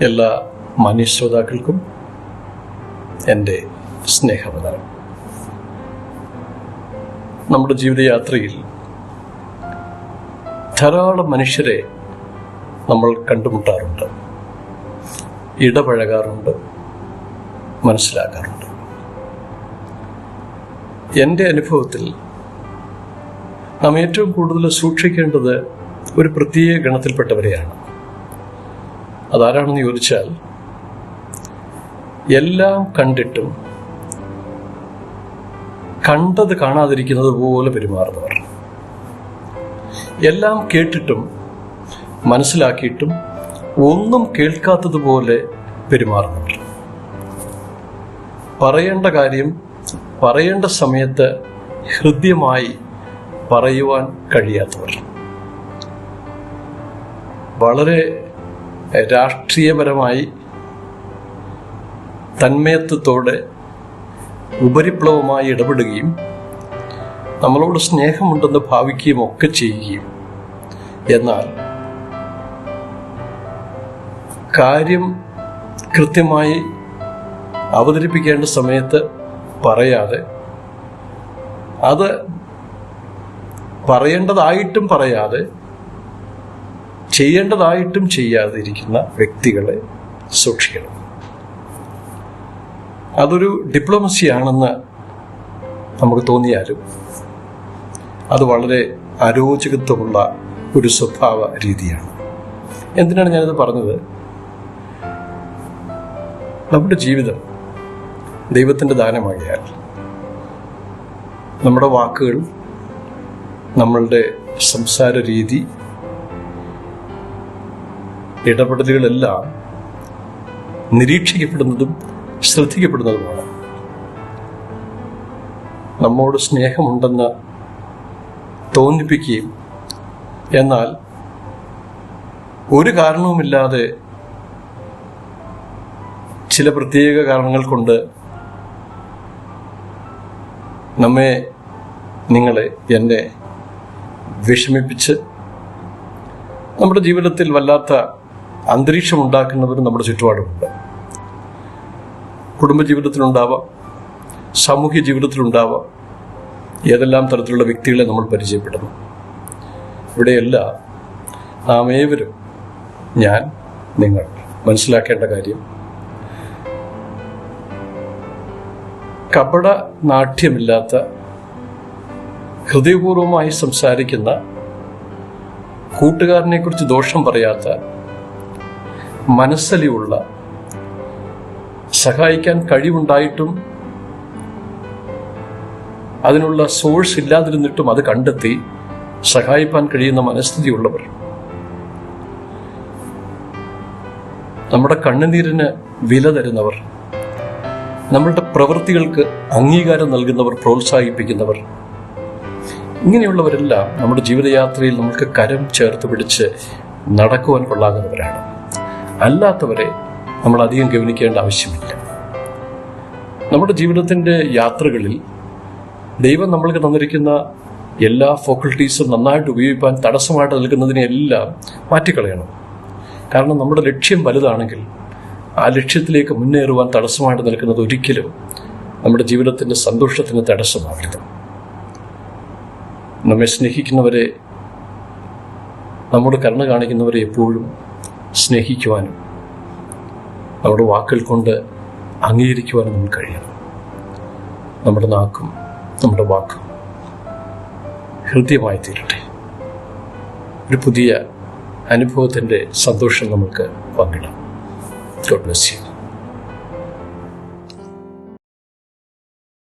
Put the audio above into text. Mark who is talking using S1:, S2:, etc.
S1: എല്ലാ മാന്യശ്രോതാക്കൾക്കും എന്റെ സ്നേഹവന്ദനം. നമ്മുടെ ജീവിതയാത്രയിൽ ധാരാളം മനുഷ്യരെ നമ്മൾ കണ്ടുമുട്ടാറുണ്ട്. ഇടപഴകാറുണ്ട് മനസ്സിലാക്കാറുണ്ട്. എന്റെ അനുഭവത്തിൽ നാം ഏറ്റവും കൂടുതൽ സൂക്ഷിക്കേണ്ടത് ഒരു പ്രത്യേക ഗണത്തിൽപ്പെട്ടവരെയാണ്. അതാരാണെന്ന് ചോദിച്ചാൽ എല്ലാം കണ്ടിട്ടും കണ്ടത് കാണാതിരിക്കുന്നത് പോലെ പെരുമാറുന്നവർ. എല്ലാം കേട്ടിട്ടും മനസ്സിലാക്കിയിട്ടും ഒന്നും കേൾക്കാത്തതുപോലെ പെരുമാറുന്നവർ. പറയേണ്ട കാര്യം പറയേണ്ട സമയത്ത് ഹൃദ്യമായി പറയുവാൻ കഴിയാത്തവർ. വളരെ രാഷ്ട്രീയപരമായി തന്മയത്വത്തോടെ ഉപരിപ്ലവമായി ഇടപെടുകയും നമ്മളോട് സ്നേഹമുണ്ടെന്ന് ഭാവിക്കുകയും ഒക്കെ ചെയ്യുകയും. എന്നാൽ കാര്യം കൃത്യമായി അവതരിപ്പിക്കേണ്ട സമയത്ത് പറയാതെ അത് പറയേണ്ടതായിട്ടും പറയാതെ ചെയ്യേണ്ടതായിട്ടും ചെയ്യാതിരിക്കുന്ന വ്യക്തികളെ സൂക്ഷിക്കണം. അതൊരു ഡിപ്ലോമസിയാണെന്ന് നമുക്ക് തോന്നിയാലും അത് വളരെ അരോചകത്വമുള്ള ഒരു സ്വഭാവ രീതിയാണ്. എന്തിനാണ് ഞാനിത് പറഞ്ഞത്? നമ്മുടെ ജീവിതം ദൈവത്തിന്റെ ദാനമാകിയാൽ നമ്മുടെ വാക്കുകൾ നമ്മളുടെ സംസാര രീതി ഇടപെടലുകളെല്ലാം നിരീക്ഷിക്കപ്പെടുന്നതും ശ്രദ്ധിക്കപ്പെടുന്നതുമാണ്. നമ്മോട് സ്നേഹമുണ്ടെന്ന് തോന്നിപ്പിക്കുകയും എന്നാൽ ഒരു കാരണവുമില്ലാതെ ചില പ്രത്യേക കാരണങ്ങൾ കൊണ്ട് നമ്മെ നിങ്ങളെ എന്നെ വിഷമിപ്പിച്ച് നമ്മുടെ ജീവിതത്തിൽ വല്ലാത്ത അന്തരീക്ഷം ഉണ്ടാക്കുന്നവരും നമ്മുടെ ചുറ്റുപാടുമുണ്ട്. കുടുംബജീവിതത്തിലുണ്ടാവാം സാമൂഹ്യ ജീവിതത്തിലുണ്ടാവാം ഏതെല്ലാം തരത്തിലുള്ള വ്യക്തികളെ നമ്മൾ പരിചയപ്പെടുന്നു. ഇവിടെയല്ല നാം ഏവരും ഞാൻ നിങ്ങൾ മനസ്സിലാക്കേണ്ട കാര്യം. കപട നാട്യമില്ലാത്ത ഹൃദയപൂർവമായി സംസാരിക്കുന്ന കൂട്ടുകാരനെക്കുറിച്ച് ദോഷം പറയാത്ത മനസ്സലിയുള്ള സഹായിക്കാൻ കഴിവുണ്ടായിട്ടും അതിനുള്ള സോഴ്സ് ഇല്ലാതിരുന്നിട്ടും അത് കണ്ടെത്തി സഹായിപ്പാൻ കഴിയുന്ന മനസ്ഥിതിയുള്ളവർ. നമ്മുടെ കണ്ണുനീരിന് വില തരുന്നവർ നമ്മളുടെ പ്രവൃത്തികൾക്ക് അംഗീകാരം നൽകുന്നവർ പ്രോത്സാഹിപ്പിക്കുന്നവർ. ഇങ്ങനെയുള്ളവരെല്ലാം നമ്മുടെ ജീവിതയാത്രയിൽ നമുക്ക് കരം ചേർത്ത് പിടിച്ച് നടക്കുവാൻ കൊള്ളാകുന്നവരാണ്. അല്ലാത്തവരെ നമ്മൾ അധികം ഗവനിക്കേണ്ട ആവശ്യമില്ല. നമ്മുടെ ജീവിതത്തിന്റെ യാത്രകളിൽ ദൈവം നമ്മൾക്ക് തന്നിരിക്കുന്ന എല്ലാ ഫാക്കൾട്ടീസും നന്നായിട്ട് ഉപയോഗിക്കാൻ തടസ്സമായിട്ട് നിൽക്കുന്നതിനെല്ലാം മാറ്റിക്കളയണം. കാരണം നമ്മുടെ ലക്ഷ്യം വലുതാണെങ്കിൽ ആ ലക്ഷ്യത്തിലേക്ക് മുന്നേറുവാൻ തടസ്സമായിട്ട് നിൽക്കുന്നത് ഒരിക്കലും നമ്മുടെ ജീവിതത്തിന്റെ സന്തോഷത്തിന് തടസ്സമാകരുത്. നമ്മെ സ്നേഹിക്കുന്നവരെ നമ്മുടെ കരുണ കാണിക്കുന്നവരെ എപ്പോഴും സ്നേഹിക്കുവാനും അവരുടെ വാക്കുകൾ കൊണ്ട് അംഗീകരിക്കുവാനും നമുക്ക് കഴിയണം. നമ്മുടെ നാക്കും നമ്മുടെ വാക്കും ഹൃദ്യമായി തീരട്ടെ. ഒരു പുതിയ അനുഭവത്തിന്റെ സന്തോഷം നമുക്ക് പങ്കിടാം. God bless you